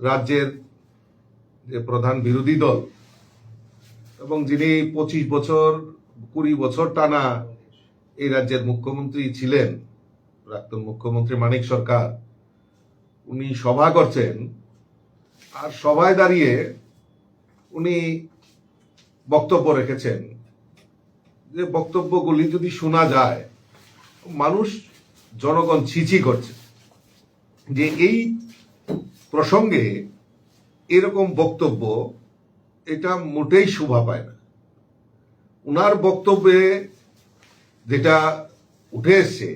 রাজ্যের যে প্রধান বিরোধী দল এবং যিনি পঁচিশ বছর, কুড়ি বছর টানা এই রাজ্যের মুখ্যমন্ত্রী ছিলেন, প্রাক্তন মুখ্যমন্ত্রী মানিক সরকার, উনি সভা করছেন আর সভায় দাঁড়িয়ে উনি বক্তব্য রেখেছেন যে বক্তব্যগুলি যদি শোনা যায়, মানুষ, জনগণ ছিছি করছে যে এই প্রসঙ্গে এরকম বক্তব্য, এটা মোটেই শোভা পায় না। উনার বক্তব্যে যেটা উঠে এসছে,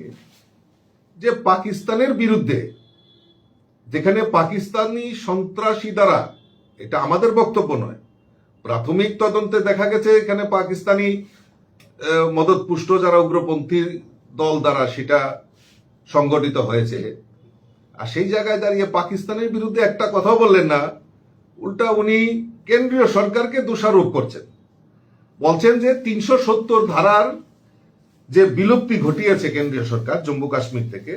যে পাকিস্তানের বিরুদ্ধে, যেখানে পাকিস্তানি সন্ত্রাসী দ্বারা, এটা আমাদের বক্তব্য নয়, প্রাথমিক তদন্তে দেখা গেছে এখানে পাকিস্তানি মদতপুষ্ট যারা উগ্রপন্থী দল দ্বারা সেটা সংগঠিত হয়েছে। আর সেই জায়গায় দাঁড়িয়ে পাকিস্তানের বিরুদ্ধে একটা কথা বললেন না, উল্টা উনি কেন্দ্রীয় সরকারকে দোষারোপ করছেন। বলছেন যে তিনশো সত্তর ধারার যে বিলুপ্তি ঘটিয়েছে কেন্দ্রীয় সরকার জম্মু কাশ্মীর থেকে,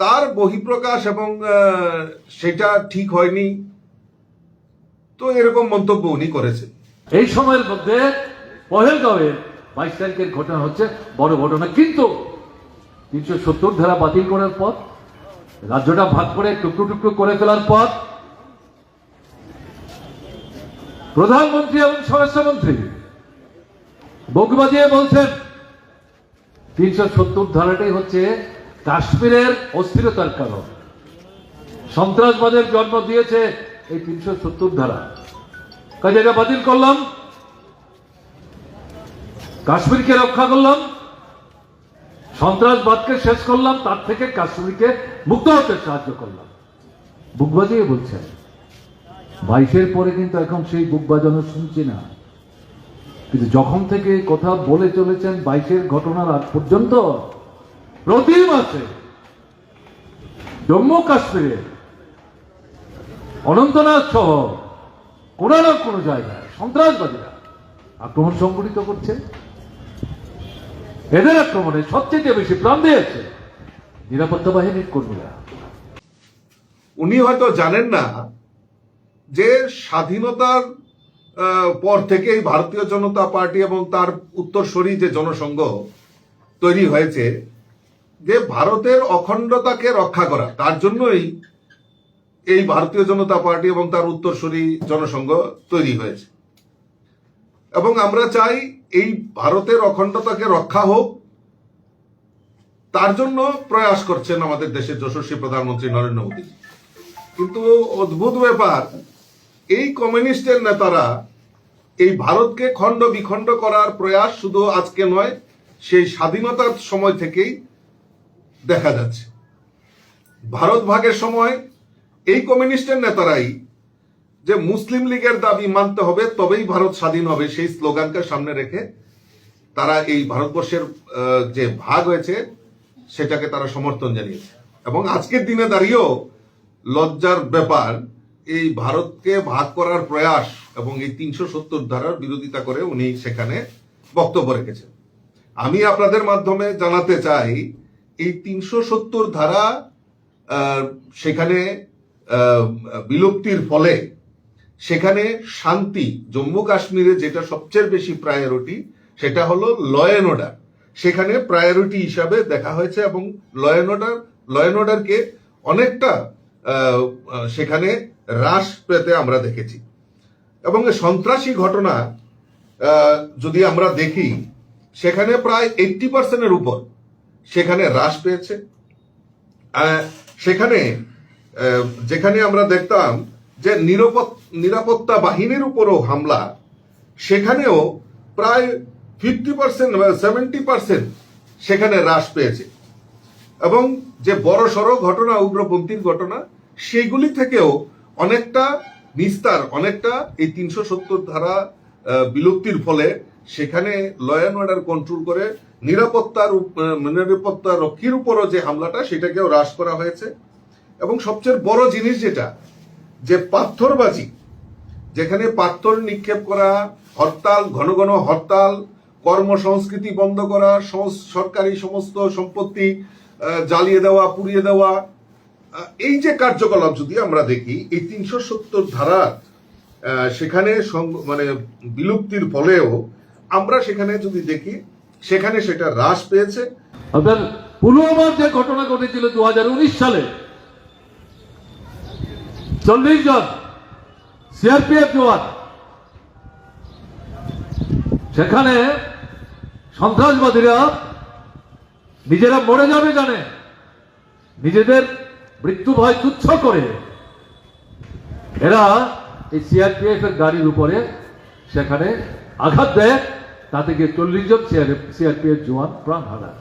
তার বহিঃপ্রকাশ এবং সেটা ঠিক হয়নি। তো এরকম মন্তব্য উনি করেছেন। এই সময়ের মধ্যে পহেলগাঁওয়ে বাইশ তারিখের ঘটনা হচ্ছে বড় ঘটনা। কিন্তু তিনশো সত্তর ধারা বাতিল করার পর রাজ্যটা ভাগ করে টুকরো টুকরো করে ফেলার পর প্রধানমন্ত্রী এবং স্বরাষ্ট্রমন্ত্রী বুক বাজিয়ে বলছেন, তিনশো সত্তর ধারাটাই হচ্ছে কাশ্মীরের অস্থিরতার কারণ। সন্ত্রাসবাদের জন্ম দিয়েছে এই তিনশো সত্তর ধারা। কাজে এটা বাতিল করলাম। কাশ্মীরকে রক্ষা করলাম। সন্ত্রাসবাদকে শেষ করলাম, তার থেকে কাশ্মীরকে মুক্ত হতে সাহায্য করলাম। বুক বাজিয়ে বলছেন, বাইশের পরে কিন্তু এখন সেই বুক বাজানো শুনছি না। কিন্তু যখন থেকে কথা বলে চলেছেন, বাইশের ঘটনার আগ পর্যন্ত প্রতি মাসে জম্মু কাশ্মীরে অনন্তনাথ সহ কোনো না কোনো জায়গায় সন্ত্রাসবাদীরা আক্রমণ সংঘটিত করছে। এদের আক্রমণে সবচেয়ে বেশি প্রাণ দিয়েছে নিরাপত্তা বাহিনীর কর্মীরা। উনি হয়তো জানেন না যে স্বাধীনতার পর থেকেই ভারতীয় জনতা পার্টি এবং তার উত্তরসূরি যে জনসংঘ তৈরি হয়েছে, যে ভারতের অখণ্ডতাকে রক্ষা করা, তার জন্যই এই ভারতীয় জনতা পার্টি এবং তার উত্তরসূরি জনসংঘ তৈরি হয়েছে। এবং আমরা চাই এই ভারতের অখণ্ডতাকে রক্ষা হোক, তার জন্য প্রয়াস করছেন আমাদের দেশের যশস্বী প্রধানমন্ত্রী নরেন্দ্র মোদী কিন্তু অদ্ভুত ব্যাপার, এই কমিউনিস্টের নেতারা এই ভারতকে খণ্ড বিখণ্ড করার প্রয়াস শুধু আজকে নয়, সেই স্বাধীনতার সময় থেকেই দেখা যাচ্ছে। ভারত ভাগের সময় এই কমিউনিস্টের নেতারাই যে মুসলিম লীগের দাবি মানতে হবে, তবেই ভারত স্বাধীন হবে, সেই স্লোগানকে সামনে রেখে তারা এই ভারতবর্ষের যে ভাগ হয়েছে, সেটাকে তারা সমর্থন জানিয়েছে। এবং আজকের দিনে দাঁড়িয়েও লজ্জার ব্যাপার, এই ভারতকে ভাগ করার প্রয়াস এবং এই তিনশো সত্তর ধারার বিরোধিতা করে উনি সেখানে বক্তব্য রেখেছেন। আমি আপনাদের মাধ্যমে জানাতে চাই, এই তিনশো সত্তর ধারা সেখানে বিলুপ্তির ফলে সেখানে শান্তি, জম্মু কাশ্মীরে যেটা সবচেয়ে বেশি প্রায়োরিটি সেটা হলো ল অ্যান্ড অর্ডার সেখানে প্রায়োরিটি হিসাবে দেখা হয়েছে এবং law and order law and অর্ডারকে অনেকটা সেখানে হ্রাস পেতে আমরা দেখেছি। এবং সন্ত্রাসী ঘটনা যদি আমরা দেখি, সেখানে প্রায় এইটটি পার্সেন্টের উপর সেখানে হ্রাস পেয়েছে। সেখানে যেখানে আমরা দেখতাম যে নিরাপত্তা বাহিনীর উপরও হামলা, সেখানেও প্রায় ফিফটি পার্সেন্ট সেভেন্টি পার্সেন্ট সেখানে হ্রাস পেয়েছে। এবং যে বড় সড়ো ঘটনা, উগ্রপন্থীর ঘটনা সেগুলি থেকেও অনেকটা নিস্তার অনেকটা এই তিনশো সত্তর ধারা বিলুপ্তির ফলে সেখানে ল অ্যান্ড অর্ডার কন্ট্রোল করে নিরাপত্তার নিরাপত্তা রক্ষীর উপরও যে হামলাটা, সেটাকেও হ্রাস করা হয়েছে। এবং সবচেয়ে বড় জিনিস যেটা যে পাথরবাজি, যেখানে পাথর নিক্ষেপ করা, হরতাল, ঘন ঘন হরতাল, কর্মসংস্কৃতি বন্ধ করা সরকারি সমস্ত সম্পত্তি জ্বালিয়ে দেওয়া, পুড়িয়ে দেওয়া এই যে কার্যকলাপ যদি আমরা দেখি, এই তিনশো সত্তর ধারা সেখানে মানে বিলুপ্তির ফলেও আমরা সেখানে যদি দেখি, সেখানে সেটা হ্রাস পেয়েছে। পুলওয়ামার যে ঘটনা ঘটেছিল দু হাজার উনিশ সালে চল্লিশ জন সিআরপিএফ জওয়ান। সেখানে সন্ত্রাসবাদীরা নিজেরা মরে যাবে জানে। নিজেদের মৃত্যু ভয় তুচ্ছ করে। এরা এই সিআরপিএফ এর গাড়ির উপরে সেখানে আঘাত দেয়। তাতে গিয়ে চল্লিশ জন সিআরপিএফ জওয়ান প্রাণ হারায়।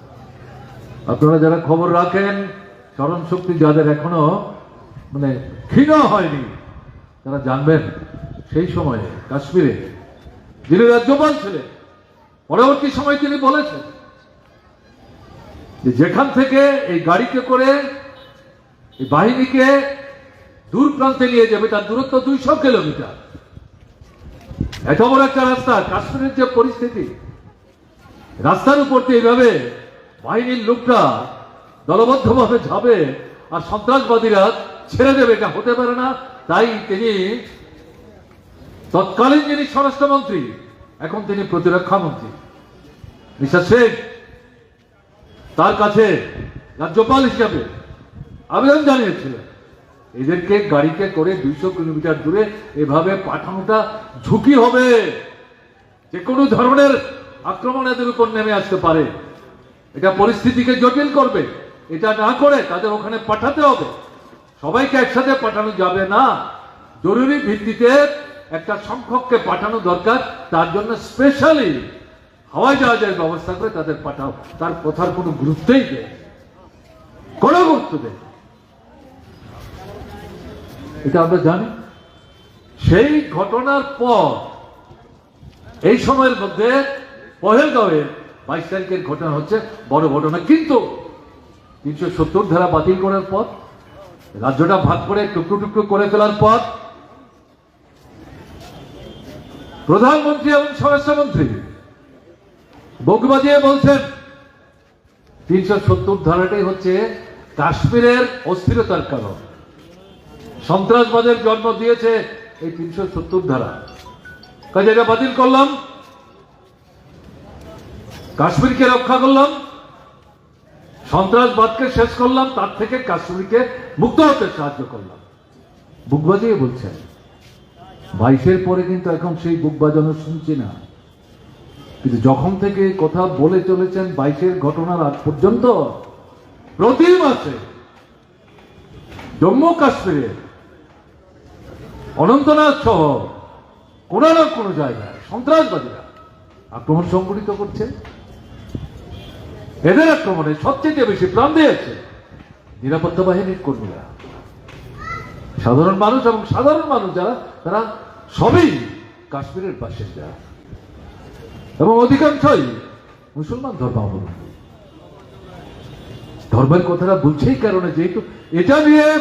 আপনারা যারা খবর রাখেন স্মরণ শক্তি যাদের এখনও মানে ক্ষীণ হয়নি। তারা জানবেন, সেই সময়ে কাশ্মীরে যিনি রাজ্যপাল ছিলেন, পরবর্তী সময় তিনি বলেছেন যে যেখান থেকে এই গাড়িতে করে এই বাহিনীকে দূর প্রান্তে নিয়ে যাবে, তার দূরত্ব দুইশো কিলোমিটার। এত বড় একটা রাস্তা, কাশ্মীরের যে পরিস্থিতি, রাস্তার উপর দিয়ে এইভাবে বাহিনীর লোকরা দলবদ্ধভাবে যাবে আর সন্ত্রাসবাদীরা ছেড়ে দেবে, এটা হতে পারে না। তাই তিনি তৎকালীন যিনি স্বরাষ্ট্রমন্ত্রী, এখন তিনি প্রতিরক্ষা মন্ত্রী। মিস্টার শেখ তার কাছে রাজ্যপাল হিসাবে আবেদন জানিয়েছিলেন, এদেরকে গাড়িতে করে দুইশো কিলোমিটার দূরে এভাবে পাঠানোটা ঝুঁকি হবে। যে কোনো ধরনের আক্রমণ এদের উপর নেমে আসতে পারে। এটা পরিস্থিতিকে জটিল করবে। এটা না করে তাদের ওখানে পাঠাতে হবে। সবাইকে একসাথে পাঠানো যাবে না। জরুরি ভিত্তিতে একটা সংখ্যককে পাঠানো দরকার, তার জন্য স্পেশালি হাওয়াই জাহাজের ব্যবস্থা করে তাদের পাঠাও। তার কথার কোনো গুরুত্বই দেয় কোনো গুরুত্ব দেয় এটা আমরা জানি। সেই ঘটনার পর, এই সময়ের মধ্যে পহেলগাঁওয়ের বাইশ তারিখের ঘটনা হচ্ছে, বড় ঘটনা। কিন্তু তিনশো সত্তর ধারা বাতিল করার পর রাজ্যটা ভাগ করে টুকরো টুকরো করে ফেলার পর প্রধানমন্ত্রী এবং স্বরাষ্ট্রমন্ত্রী বুক বাজিয়ে বলছেন, তিনশো সত্তর ধারাটাই হচ্ছে কাশ্মীরের অস্থিরতার কারণ। সন্ত্রাসবাদের জন্ম দিয়েছে এই তিনশো সত্তর ধারা। কাজে এটা বাতিল করলাম। কাশ্মীরকে রক্ষা করলাম। সন্ত্রাসবাদকে শেষ করলাম, তার থেকে কাশ্মীরকে মুক্ত হতে সাহায্য করলাম। বুক বাজিয়ে বলছেন, বাইশের পরে কিন্তু এখন সেই বুক বাজানো শুনছি না। কিন্তু যখন থেকে কথা বলে চলেছেন, বাইশের ঘটনার আজ পর্যন্ত প্রতি মাসে জম্মু কাশ্মীরে অনন্তনাথ সহ কোনো না কোনো জায়গায় সন্ত্রাসবাদীরা আক্রমণ সংঘটিত করছে। এদের আক্রমণে সবচেয়ে বেশি প্রাণ দিয়েছে। নিরাপত্তা বাহিনীর কর্মীরা। সাধারণ মানুষ এবং সাধারণ মানুষ যারা, তারা সবই কাশ্মীরের বাসিন্দা। এবং অধিকাংশই মুসলমান ধর্মাবলম্বী। ধর্মের কথাটা বলছেই কারণে যেহেতু এটা নিয়ে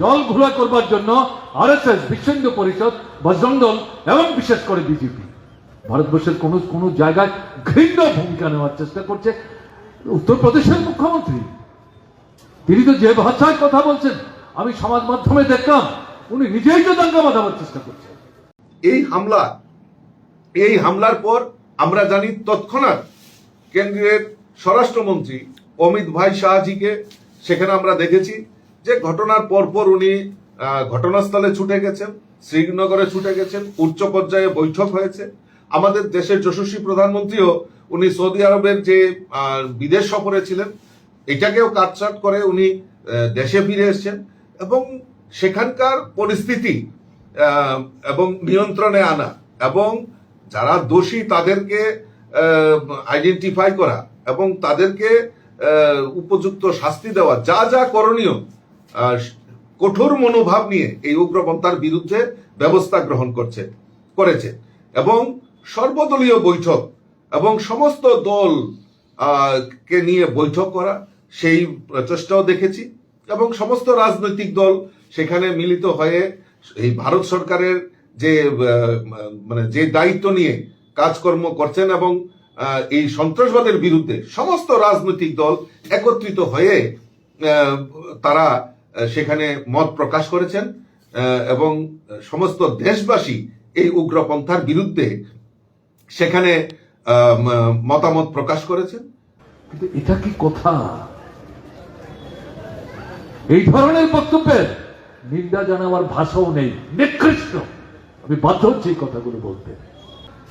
জল ঘোলা করবার জন্য আরএসএস বিশ্ব হিন্দু পরিষদ, বজরং এবং বিশেষ করে বিজেপি, ভারতবর্ষের কোন কোন জায়গায় ঘৃণ্য ভূমিকা নেওয়ার চেষ্টা করছে। উত্তরপ্রদেশের মুখ্যমন্ত্রী। তিনি তো যে ভাষায় কথা বলছেন, আমি সমাজ মাধ্যমে দেখলাম, উনি নিজেই তো দাঙ্গা বাঁধাবার চেষ্টা করছেন। এই হামলা, এই হামলার পর আমরা জানি তৎক্ষণাৎ কেন্দ্রের স্বরাষ্ট্রমন্ত্রী অমিত ভাই শাহজিকে সেখানে আমরা দেখেছি যে ঘটনার পরপর উনি ঘটনাস্থলে ছুটে গেছেন, শ্রীনগরে ছুটে গেছেন, উচ্চ পর্যায়ে বৈঠক হয়েছে। আমাদের দেশের যশস্বী প্রধানমন্ত্রীও উনি সৌদি আরবের যে বিদেশ সফরে ছিলেন, এটাকেও কাটছাট করে উনি দেশে ফিরে এসেছেন এবং সেখানকার পরিস্থিতি এবং নিয়ন্ত্রণে আনা এবং যারা দোষী তাদেরকে আইডেন্টিফাই করা এবং তাদেরকে উপযুক্ত শাস্তি দেওয়া, যা যা করণীয় কঠোর মনোভাব নিয়ে এই উগ্রপন্থার বিরুদ্ধে ব্যবস্থা গ্রহণ করছে, করেছে এবং সর্বদলীয় বৈঠক এবং সমস্ত দল কে নিয়ে বৈঠক করা, সেই প্রচেষ্টাও দেখেছি। এবং সমস্ত রাজনৈতিক দল সেখানে মিলিত হয়ে এই ভারত সরকারের যে মানে যে দায়িত্ব নিয়ে কাজকর্ম করছেন এবং এই সন্ত্রাসবাদের বিরুদ্ধে সমস্ত রাজনৈতিক দল একত্রিত হয়ে তারা সেখানে মত প্রকাশ করেছেন এবং সমস্ত দেশবাসী এই উগ্রপন্থার বিরুদ্ধে সেখানে মতামত প্রকাশ করেছেন? কিন্তু এটা কি কথা? এই ধরনের বক্তব্যের নিন্দা জানাবার ভাষাও নেই। নিকৃষ্ট। আমি বাধ্য হচ্ছি এই কথাগুলো বলতে।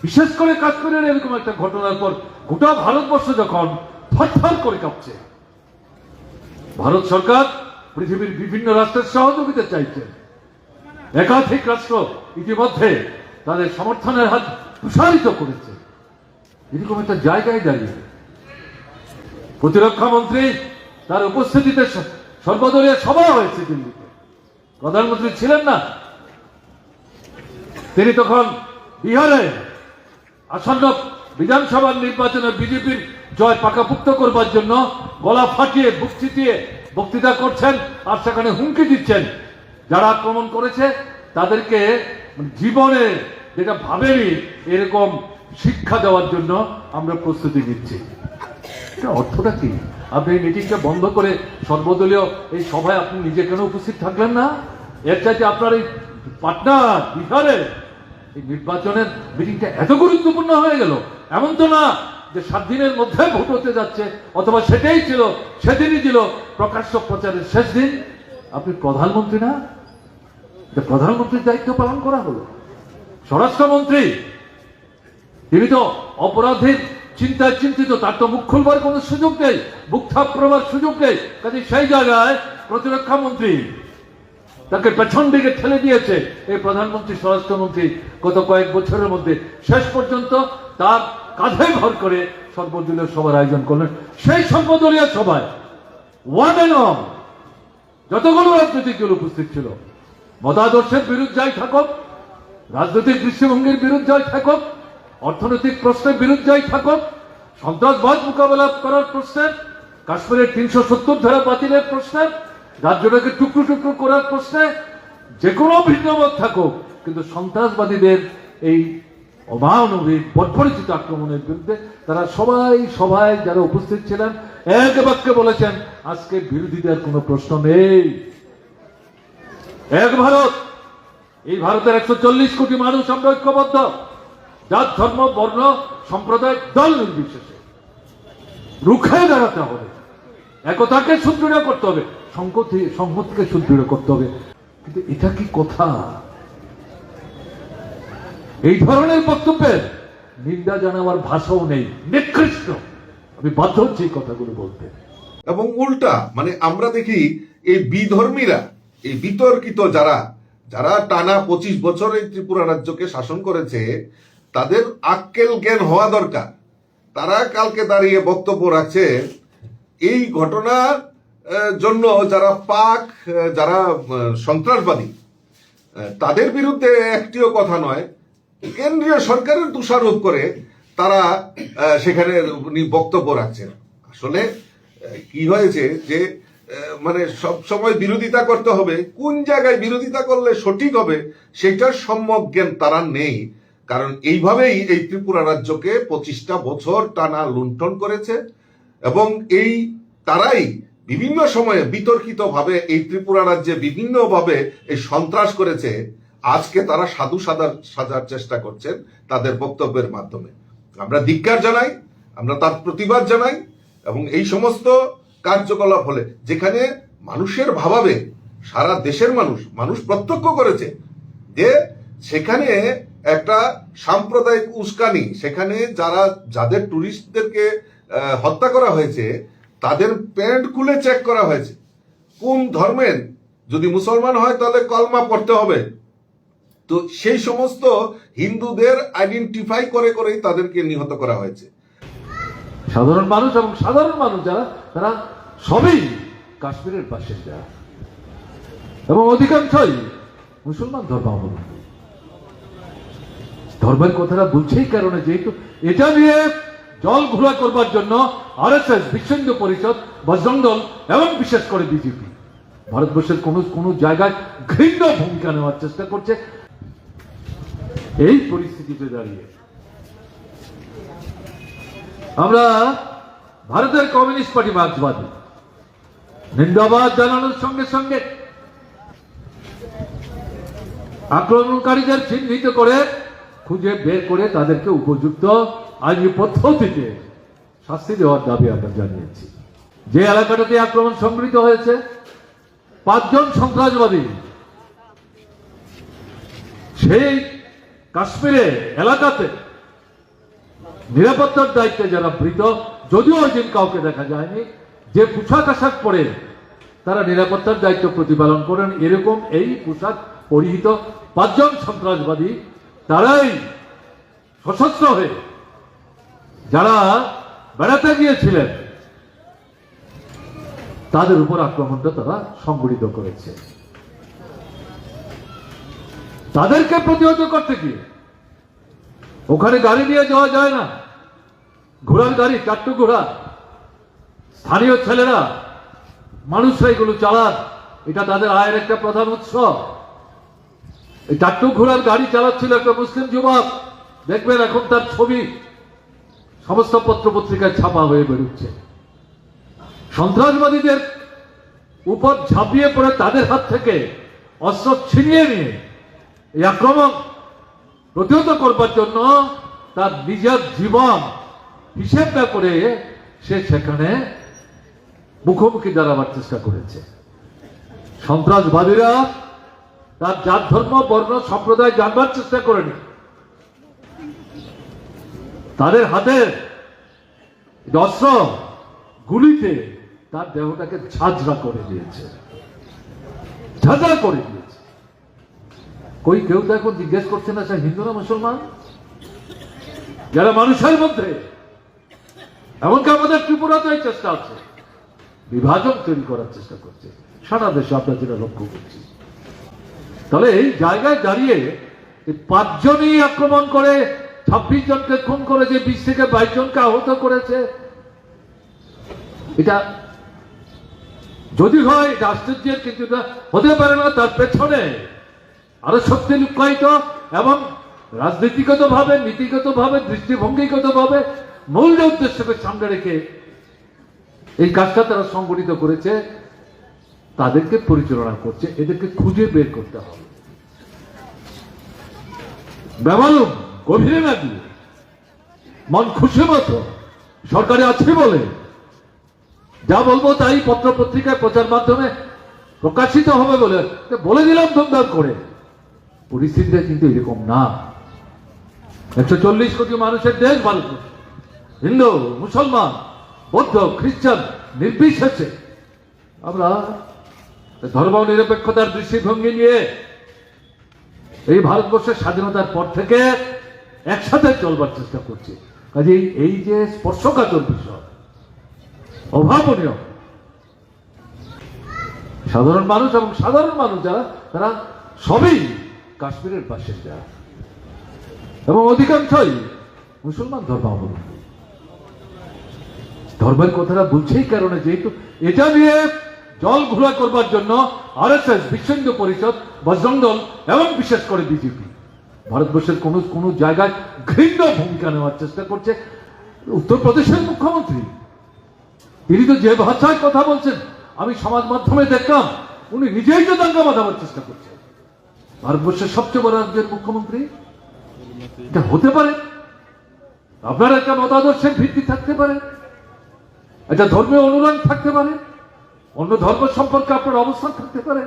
বিশেষ করে কাশ্মীরের এরকম একটা ঘটনার পর গোটা ভারতবর্ষ যখন থরথর করে কাঁপছে। ভারত সরকার পৃথিবীর বিভিন্ন রাষ্ট্রের সহযোগিতা চাইছে। একাধিক রাষ্ট্র ইতিমধ্যে তাদের সমর্থনের হাত প্রসারিত করেছে। এরকম একটা জায়গায় দাঁড়িয়ে প্রতিরক্ষা মন্ত্রী তার উপস্থিতিতে সর্বদলীয় সভা হয়েছে দিল্লিতে। প্রধানমন্ত্রী ছিলেন না। তিনি তখন বিহারে আসন্ন বিধানসভার নির্বাচনে বিজেপির জয় পাকাপুক্ত করবার জন্য গলা ফাটিয়ে, বুক চিতিয়ে বক্তৃতা করছেন আর সেখানে হুমকি দিচ্ছেন। যারা আক্রমণ করেছে তাদেরকে জীবনে যেটা ভাবেনি এরকম শিক্ষা দেওয়ার জন্য আমরা প্রস্তুতি নিচ্ছি। এটা অর্থটা কি? আপনি এই মিটিংটা বন্ধ করে সর্বদলীয় এই সভায় আপনি নিজে কেন উপস্থিত থাকলেন না? এর চাইতে আপনার এই পাটনা বিহারে এই নির্বাচনের মিটিংটা এত গুরুত্বপূর্ণ হয়ে গেল। এমন তো না যে সাত দিনের মধ্যে ভোট হতে যাচ্ছে, অথবা সেটাই ছিল, সেদিনই ছিল প্রকাশ্য প্রচারের শেষ দিন। আপনি প্রধানমন্ত্রী না? প্রধানমন্ত্রীর দায়িত্ব পালন করা হলো। স্বরাষ্ট্রমন্ত্রী তো অপরাধীর চিন্তায় চিন্তিত, তার তো মুখ খুলবার কোনো সুযোগ নেই, মুখ থাপ্রবার সুযোগ নেই। কাজে সেই জায়গায় প্রতিরক্ষা মন্ত্রী তাকে পেছন দিকে ঠেলে দিয়েছে। এই প্রধানমন্ত্রী, স্বরাষ্ট্রমন্ত্রী গত কয়েক বছরের মধ্যে। শেষ পর্যন্ত তার কাঁধে ভর করে সর্বদলীয় সভার আয়োজন করলেন। সেই সর্বদলীয় সভায় ওয়ান অল যতগুলো রাজনৈতিক দল উপস্থিত ছিল, মতাদর্শের বিরুদ্ধেই থাকুক, রাজনৈতিক দৃষ্টিভঙ্গির বিরুদ্ধেই থাকুক অর্থনৈতিক প্রশ্নের বিরুদ্ধেই থাকুক সন্ত্রাসবাদ মোকাবেলা করার প্রশ্নে, কাশ্মীরের তিনশো সত্তর ধারা বাতিলের প্রশ্নে রাজ্যটাকে টুকরো টুকরো করার প্রশ্নে যে কোনো ভিন্নমত থাকুক। কিন্তু সন্ত্রাসবাদীদের এই অমানবিক বর্বরিচিত আক্রমণের বিরুদ্ধে তারা সবাই সবাই যারা উপস্থিত ছিলেন, এক বাক্যে বলেছেন, আজকে বিরোধীদের কোনো প্রশ্ন নেই। এক ভারত, এই ভারতের একশো চল্লিশ কোটি মানুষ আমরা ঐক্যবদ্ধ। জাত, ধর্ম, বর্ণ, সম্প্রদায়, দল নির্বিশেষে। রুখে দাঁড়াতে হবে। একতাকে সুদৃঢ় করতে হবে। সংহতি, সংহতিকে সুদৃঢ় করতে হবে। কিন্তু এটা কি কথা? এই ধরনের বক্তব্যের নিন্দা জানাবার ভাষাও নেই। নিকৃষ্ট। আমি বাধ্য হচ্ছি এই কথাগুলো বলতে। এবং উল্টা মানে আমরা দেখি এই বিধর্মীরা, এই বিতর্কিত যারা যারা টানা পঁচিশ বছর এই ত্রিপুরা রাজ্যকে শাসন করেছে তাদের আক্কেল জ্ঞান হওয়া দরকার। তারা কালকে দাঁড়িয়ে বক্তব্য রাখছে এই ঘটনার আহ, জন্য যারা পাক যারা সন্ত্রাসবাদী তাদের বিরুদ্ধে একটিও কথা নয়। কেন্দ্রীয় সরকারের দোষারোপ করে তারা সেখানে উনি বক্তব্য রাখছেন। আসলে কি হয়েছে যে মানে সব সময় বিরোধিতা করতে হবে। কোন জায়গায় বিরোধিতা করলে সঠিক হবে সেটার সম্যক জ্ঞান তারা নেই। কারণ এইভাবেই এই ত্রিপুরা রাজ্যকে পঁচিশটা বছর টানা লুণ্ঠন করেছে এবং এই তারাই বিভিন্ন সময়ে বিতর্কিত ভাবে এই ত্রিপুরা রাজ্যে বিভিন্ন ভাবে এই সন্ত্রাস করেছে। আজকে তারা সাধু সাজার সাজার চেষ্টা করছেন তাদের বক্তব্যের মাধ্যমে। আমরা ধিক্কার জানাই, আমরা তার প্রতিবাদ জানাই এবং এই সমস্ত কার্যকলাপ হলে যেখানে মানুষের ভাবাবে, সারা দেশের মানুষ মানুষ প্রত্যক্ষ করেছে যে সেখানে একটা সাম্প্রদায়িক উস্কানি, সেখানে যারা, যাদের টুরিস্টদেরকে হত্যা করা হয়েছে, তাদের প্যান্ট খুলে চেক করা হয়েছে। কোন ধর্মের? যদি মুসলমান হয়, তাহলে কলমা পড়তে হবে। তো সেই সমস্ত হিন্দুদের আইডেন্টিফাই করে করেই তাদেরকে নিহত করা হয়েছে। সাধারণ মানুষ এবং সাধারণ মানুষ যারা, তারা সবই কাশ্মীরের বাসিন্দা। এবং অধিকাংশই মুসলমান ধর্মাবলম্বী। ধর্মের কথাটা বলছেই কারণে যেহেতু এটা নিয়ে জল ঘোলা করবার জন্য আর এস এস হিন্দু পরিষদ বজরং দল এবং বিশেষ করে বিজেপি, ভারতবর্ষের কোন কোন জায়গায় ঘৃণ্য ভূমিকা নেওয়ার চেষ্টা করছে। এই পরিস্থিতিতে দাঁড়িয়ে আমরা ভারতের কমিউনিস্ট পার্টি মার্ক্সবাদী, নিন্দাবাদ জানানোর সঙ্গে সঙ্গে আক্রমণকারীদের চিহ্নিত করে খুঁজে বের করে তাদেরকে উপযুক্ত আইনি পদ্ধতিতে শাস্তি দেওয়ার দাবি আমরা জানিয়েছি। যে এলাকাটাতে আক্রমণ সংঘটিত হয়েছে, পাঁচজন সন্ত্রাসবাদী, সেই কাশ্মীরে এলাকাতে নিরাপত্তার দায়িত্বে যারা বৃত যদিও ওই দিন কাউকে দেখা যায়নি, যে পোশাক আশাক পরে তারা নিরাপত্তার দায়িত্ব প্রতিপালন করেন, এরকম এই পোশাক পরিহিত পাঁচজন সন্ত্রাসবাদী তারাই সশস্ত্র হয়ে যারা বেড়াতে গিয়েছিলেন, তাদের উপর আক্রমণটা তারা সংগঠিত করেছে। তাদেরকে প্রতিহত করতে গিয়ে ওখানে গাড়ি নিয়ে যাওয়া যায় না। ঘোড়ার গাড়ি, চারটু ঘোড়া। স্থানীয় ছেলেরা, মানুষরা এগুলো চালান। এটা তাদের আয়ের একটা প্রধান উৎস। এই চারটু ঘোড়ার গাড়ি চালাচ্ছিল একটা মুসলিম যুবক। দেখবেন এখন তার ছবি। সমস্ত পত্র পত্রিকায় ছাপা হয়ে বেরোচ্ছে। সন্ত্রাসবাদীদের উপর ঝাঁপিয়ে পড়ে তাদের হাত থেকে অস্ত্র ছিনিয়ে নিয়ে এই আক্রমণ প্রতিহত করবার জন্য তার নিজের জীবন হিসেব না করে সে সেখানে মুখোমুখি দাঁড়াবার চেষ্টা করেছে। সন্ত্রাসবাদীরা তার জাত, ধর্ম, বর্ণ, সম্প্রদায় জানবার চেষ্টা করেনি। তাদের হাতের যে অস্ত্র গুলিতে তার দেহটাকে ঝাঁঝরা করে দিয়েছে। ঝাঁঝরা করে দিয়েছে। কই, কেউ তো এখন জিজ্ঞেস করছে না, সে হিন্দু না মুসলমান? যারা মানুষের মধ্যে, এমনকি আমাদের ত্রিপুরাতে এই চেষ্টা আছে। বিভাজন তৈরি করার চেষ্টা করছে। সারা দেশে আমরা যেটা লক্ষ্য করছি। তাহলে এই জায়গায় দাঁড়িয়ে পাঁচজনই আক্রমণ করে, ছাব্বিশ জনকে খুন করেছে বিশ থেকে বাইশ জনকে আহত করেছে। এটা যদি হয় আশ্চর্যের কিন্তু হতে পারে না, তার পেছনে আরও শক্তি লুকায়িত এবং রাজনীতিগত ভাবে নীতিগত ভাবে দৃষ্টিভঙ্গিগত ভাবে মূল উদ্দেশ্যকে সামনে রেখে এই কাজটা তারা সংগঠিত করেছে। তাদেরকে পরিচালনা করছে, এদেরকে খুঁজে বের করতে হবে। বেমালুম, গভীরে না দিয়ে মন খুশি মতো, সরকারে আছে বলে। যা বলব তাই পত্র পত্রিকায় প্রচার মাধ্যমে প্রকাশিত হবে বলে বলে দিলাম ধুমধাম করে। পরিস্থিতিটা কিন্তু এরকম না। একশো চল্লিশ কোটি মানুষের দেশ ভারতবর্ষ হিন্দু, মুসলমান, বৌদ্ধ, খ্রিস্টান নির্বিশেষে আমরা ধর্ম নিরপেক্ষতার দৃষ্টিভঙ্গি নিয়ে এই ভারতবর্ষের স্বাধীনতার পর থেকে একসাথে চলবার চেষ্টা করছি। কাজে এই যে স্পর্শকাতর বিষয়, অভাবনীয়, সাধারণ মানুষ এবং সাধারণ মানুষ যারা, তারা সবই কাশ্মীরের বাসিন্দা। এবং অধিকাংশই মুসলমান ধর্মাবলম্বী। ধর্মের কথাটা বুঝছেই কারণে যেহেতু এটা নিয়ে জল ঘোলা করবার জন্য আর এস হিন্দু পরিষদ, বজরং দল এবং বিশেষ করে বিজেপি। ভারতবর্ষের কোন কোন জায়গায় ঘৃণ্য ভূমিকা নেওয়ার চেষ্টা করছে উত্তরপ্রদেশের মুখ্যমন্ত্রী। তিনি তো যে ভাষায় কথা বলছেন, আমি সমাজ মাধ্যমে দেখলাম, উনি নিজেই তো দাঙ্গা বাঁধাবার চেষ্টা করছেন। ভারতবর্ষের সবচেয়ে বড় রাজ্যের মুখ্যমন্ত্রী? এটা হতে পারে। আপনার একটা মতাদর্শের ভিত্তি থাকতে পারে। একটা ধর্মীয় অনুরাগ থাকতে পারে। অন্য ধর্ম সম্পর্কে আপনার অবস্থান থাকতে পারে।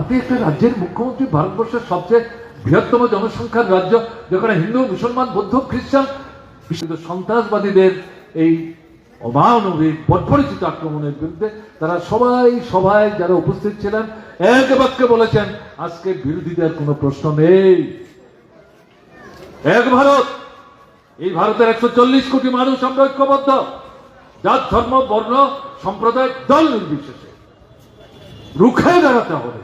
আপনি একটা রাজ্যের মুখ্যমন্ত্রী, ভারতবর্ষের সবচেয়ে বৃহত্তম জনসংখ্যার রাজ্য, যেখানে হিন্দু, মুসলমান, বৌদ্ধ, খ্রিস্টান সন্ত্রাসবাদীদের এই অমানবিক বর্বরিচিত আক্রমণের বিরুদ্ধে তারা সবাই সবাই যারা উপস্থিত ছিলেন, এক বাক্যে বলেছেন, আজকে বিরোধীদের কোনো প্রশ্ন নেই। এক ভারত! এই ভারতের একশো চল্লিশ কোটি মানুষ আমরা ঐক্যবদ্ধ। যার ধর্ম, বর্ণ, সম্প্রদায়, দল নির্বিশেষে। রুখে দাঁড়াতে হবে।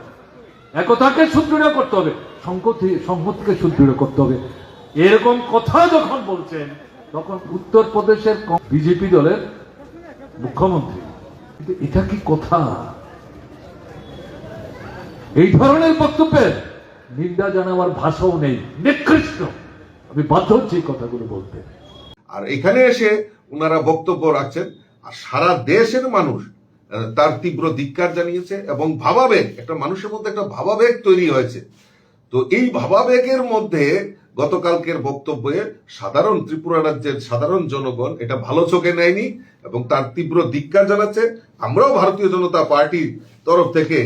একতাকে সুদৃঢ় করতে হবে। সংহতি, সংহতিকে সুদৃঢ় করতে হবে। এরকম কথা যখন বলছেন, তখন উত্তরপ্রদেশের বিজেপি দলের মুখ্যমন্ত্রী। কিন্তু এটা কি কথা? এই ধরনের বক্তব্যের নিন্দা জানাবার ভাষাও নেই। নিকৃষ্ট। আমি বাধ্য হচ্ছি কথাগুলো বলতে। আর এখানে এসে ওনারা বক্তব্য রাখছেন, আর সারা দেশের মানুষ তার তীব্র ধিক্কার জানিয়েছে এবং ভাবাবেগ, একটা মানুষের মধ্যে একটা ভাবাবেগ তৈরি হয়েছে। তো এই ভাবাবেগের মধ্যে গতকালকের বক্তব্যে সাধারণ ত্রিপুরা রাজ্যের সাধারণ জনগণ এটা ভালো চোখে নেয়নি এবং তার তীব্র ধিক্কার জানাচ্ছে। আমরাও ভারতীয় জনতা পার্টির তরফ থেকে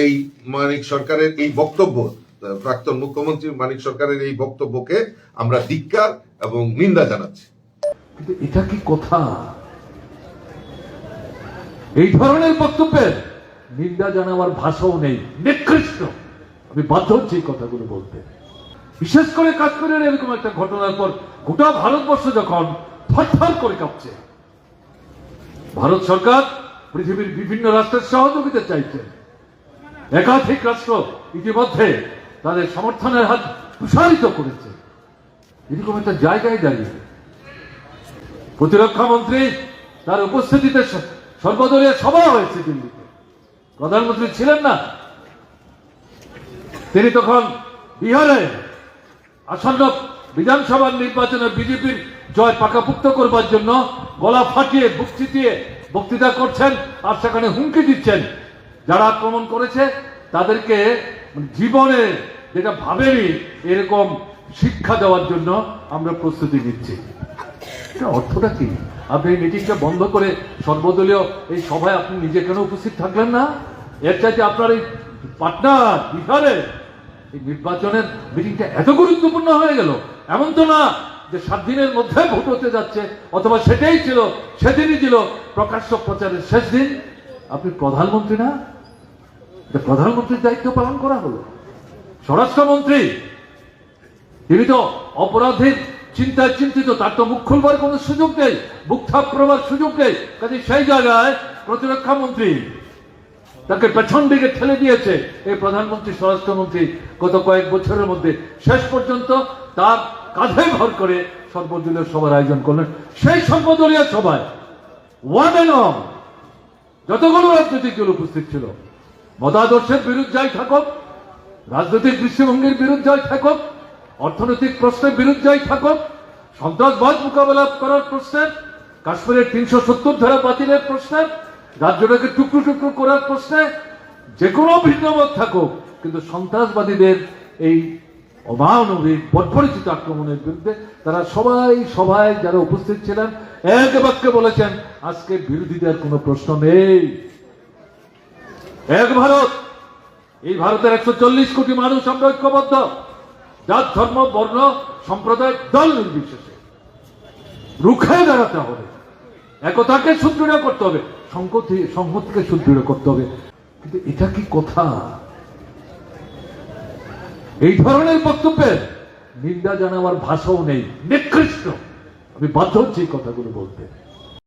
এই মানিক সরকারের এই বক্তব্য প্রাক্তন মুখ্যমন্ত্রী মানিক সরকারের এই বক্তব্যকে আমরা ধিক্কার এবং নিন্দা জানাচ্ছি। কিন্তু এটা কি কথা? এই ধরনের বক্তব্যের নিন্দা জানাবার ভাষাও নেই, নিকৃষ্ট। আমি বাধ্য হচ্ছি এই কথাগুলো বলতে। বিশেষ করে কাশ্মীরের এরকম একটা ঘটনার পর গোটা ভারতবর্ষ যখন থরথর করে কাঁপছে। ভারত সরকার পৃথিবীর বিভিন্ন রাষ্ট্রের সহযোগিতা চাইছে। একাধিক রাষ্ট্র ইতিমধ্যে তাদের সমর্থনের হাত প্রসারিত করেছে। এরকম একটা জায়গায় দাঁড়িয়ে প্রতিরক্ষা মন্ত্রী তার উপস্থিতিতে সর্বদলীয় সভা হয়েছে দিল্লিতে। প্রধানমন্ত্রী ছিলেন না। তিনি তখন বিহারে আসন্ন বিধানসভার নির্বাচনে বিজেপির জয় পাকাপুক্ত করবার জন্য গলা ফাটিয়ে, বুক চিতিয়ে বক্তৃতা করছেন আর সেখানে হুমকি দিচ্ছেন। যারা আক্রমণ করেছে, তাদেরকে জীবনে যেটা ভাবেনি, এরকম শিক্ষা দেওয়ার জন্য আমরা প্রস্তুতি নিচ্ছি। অর্থটা কি? আপনি এই মিটিংটা বন্ধ করে সর্বদলীয় এই সভায় আপনি নিজে কেন উপস্থিত থাকলেন না? এর চাইতে আপনার এই পাটনা বিহারে, এই নির্বাচনের মিটিংটা এত গুরুত্বপূর্ণ হয়ে গেল। এমন তো না যে সাত দিনের মধ্যে ভোট হতে যাচ্ছে, অথবা সেটাই ছিল, সেদিনই ছিল প্রকাশ্য প্রচারের শেষ দিন। আপনি প্রধানমন্ত্রী না? প্রধানমন্ত্রীর দায়িত্ব পালন করা হলো। স্বরাষ্ট্রমন্ত্রী, তিনি তো অপরাধীর চিন্তায় চিন্তিত, তার তো মুখ খুলবার কোনো সুযোগ নেই, মুখ থাপড়াবার সুযোগ নেই। কাজে সেই জায়গায় প্রতিরক্ষা মন্ত্রী তাকে পেছন দিকে ঠেলে দিয়েছে, এই প্রধানমন্ত্রী, স্বরাষ্ট্রমন্ত্রী, গত কয়েক বছরের মধ্যে। শেষ পর্যন্ত তার কাঁধে ভর করে সর্বদলীয় সভার আয়োজন করলেন। সেই সর্বদলীয় সভায় ওয়ান অ্যান্ড অল যতগুলো রাজনৈতিক দল উপস্থিত ছিল, মতাদর্শের বিরুদ্ধেই থাকুক, রাজনৈতিক দৃষ্টিভঙ্গির বিরুদ্ধেই থাকুক অর্থনৈতিক প্রশ্নের বিরুদ্ধেই থাকুক, সন্ত্রাসবাদ মোকাবেলা করার প্রশ্নের, কাশ্মীরের তিনশো সত্তর ধারা বাতিলের প্রশ্নে রাজ্যটাকে টুকরো টুকরো করার প্রশ্নে যে কোনো ভিন্নমত থাকুক, কিন্তু সন্ত্রাসবাদীদের এই অমানবিক বর্বরিচিত আক্রমণের বিরুদ্ধে তারা সবাই সবাই যারা উপস্থিত ছিলেন, এক বাক্যে বলেছেন, আজকে বিরোধীদের কোনো প্রশ্ন নেই। এক ভারত, এই ভারতের একশো চল্লিশ কোটি মানুষ আমরা ঐক্যবদ্ধ। জাত, ধর্ম, বর্ণ, সম্প্রদায়, দল নির্বিশেষে। রুখে দাঁড়াতে হবে। একতাকে সুদৃঢ় করতে হবে। সংহতি সংহতিকে সুদৃঢ় করতে হবে। কিন্তু এটা কি কথা? এই ধরনের বক্তব্যের নিন্দা জানাবার ভাষাও নেই। নিকৃষ্ট। আমি বাধ্য হচ্ছি কথাগুলো বলতে।